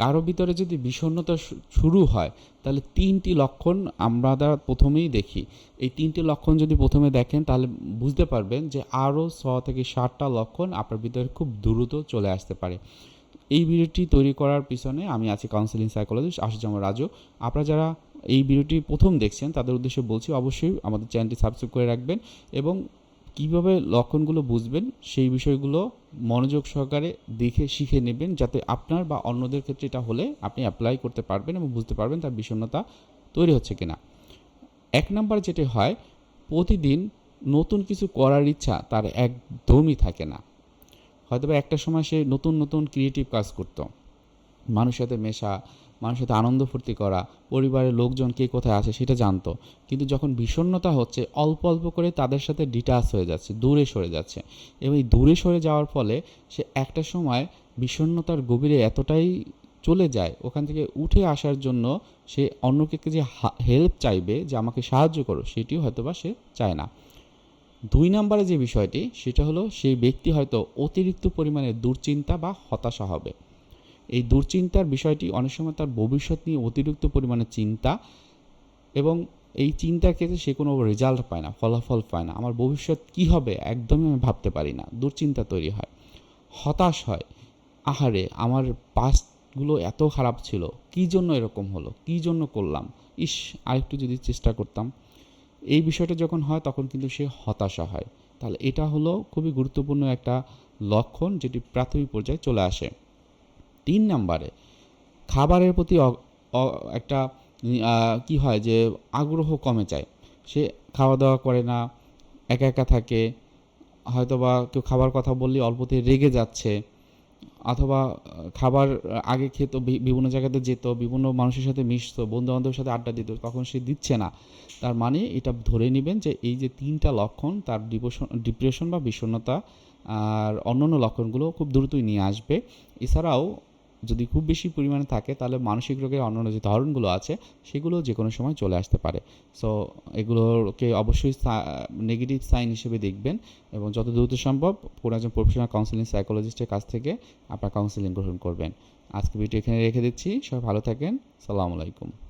কারও ভিতরে যদি বিষণ্ণতা শুরু হয়, তাহলে তিনটি লক্ষণ আমরা প্রথমেই দেখি। এই তিনটি লক্ষণ যদি প্রথমে দেখেন, তাহলে বুঝতে পারবেন যে আরও ছ থেকে ষাটটা লক্ষণ আপনার ভিতরে খুব দ্রুত চলে আসতে পারে। এই ভিডিওটি তৈরি করার পিছনে আমি আছি কাউন্সিলিং সাইকোলজিস্ট আশুজামা রাজু। আপনারা যারা এই ভিডিওটি প্রথম দেখছেন, তাদের উদ্দেশ্যে বলছি অবশ্যই আমাদের চ্যানেলটি সাবস্ক্রাইব করে রাখবেন এবং কীভাবে লক্ষণগুলো বুঝবেন, সেই বিষয়গুলো মনোযোগ সহকারে দেখে শিখে নেবেন যাতে আপনার বা অন্যদের ক্ষেত্রে এটা হলে আপনি অ্যাপ্লাই করতে পারবেন এবং বুঝতে পারবেন তার বিষণ্ণতা তৈরি হচ্ছে কিনা। এক নাম্বার যেটা হয়, প্রতিদিন নতুন কিছু করার ইচ্ছা তার একদমই থাকে না। হয়তোবা একটা সময় সে নতুন নতুন ক্রিয়েটিভ কাজ করতো। মানুষের সাথে মেশা মানুষের সাথে আনন্দ ফুর্তি করা, পরিবারের লোকজন কে কোথায় আছে সেটা জানতো। কিন্তু যখন বিষণ্ণতা হচ্ছে, অল্প অল্প করে তাদের সাথে ডিটাচ হয়ে যাচ্ছে, দূরে সরে যাচ্ছে। এবং দূরে সরে যাওয়ার ফলে সে একটা সময় বিষণ্ণতার গভীরে এতটাই চলে যায়, ওখান থেকে উঠে আসার জন্য সে অন্যকে যে হেল্প চাইবে, যে আমাকে সাহায্য করো সেটিও হয়তো বা সে চায় না। দুই নম্বরে যে বিষয়টি, সেটা হলো, সেই ব্যক্তি হয়তো অতিরিক্ত পরিমাণে দুশ্চিন্তা বা হতাশা হবে। এই দুশ্চিন্তার বিষয়টি অনেক সময় তার ভবিষ্যৎ নিয়ে অতিরিক্ত পরিমাণে চিন্তা এবং এই চিন্তার ক্ষেত্রে সে কোনো রেজাল্ট পায় না, ফলাফল পায় না। আমার ভবিষ্যৎ কী হবে একদমই আমি ভাবতে পারি না। দুশ্চিন্তা তৈরি হয়। হতাশ হয়। আহারে, আমার পাস্টগুলো এত খারাপ ছিল। কী জন্য এরকম হলো? কী জন্য করলাম? ইস, আরেকটু যদি চেষ্টা করতাম। এই বিষয়টা যখন হয়, তখন কিন্তু সে হতাশা হয়। তাহলে এটা হলো খুবই গুরুত্বপূর্ণ একটা লক্ষণ যেটি প্রাথমিক পর্যায়ে চলে আসে। তিন নাম্বারে, খাবারের প্রতি একটা কি হয় যে আগ্রহ কমে যায়। সে খাওয়া দাওয়া করে না, একা একা থাকে, হয়তোবা কেউ খাবার কথা বললে অল্পতে রেগে যাচ্ছে, অথবা খাবার আগে খেত বিভিন্ন জায়গাতে যেত, বিভিন্ন মানুষের সাথে মিশতো বন্ধু বান্ধবের সাথে আড্ডা দিত, তখন সে দিচ্ছে না। তার মানে এটা ধরে নেবেন যে এই যে তিনটা লক্ষণ, তার ডিপ্রেশন ডিপ্রেশন বা বিষণ্ণতা, আর অন্যান্য লক্ষণগুলো খুব দ্রুতই নিয়ে আসবে। এছাড়াও যদি খুব বেশি পরিমাণে থাকে, তাহলে মানসিক রোগের অন্যান্য যে ধরনগুলো আছে, সেগুলো যে কোনো সময় চলে আসতে পারে। সো এগুলোকে অবশ্যই নেগেটিভ সাইন হিসেবে দেখবেন এবং যত দ্রুত সম্ভব কোনো একজন প্রফেশনাল কাউন্সিলিং সাইকোলজিস্টের কাছ থেকে আপনার কাউন্সিলিং গ্রহণ করবেন। আজকে ভিডিও এখানে রেখে দিচ্ছি। সবাই ভালো থাকেন। সালামু আলাইকুম।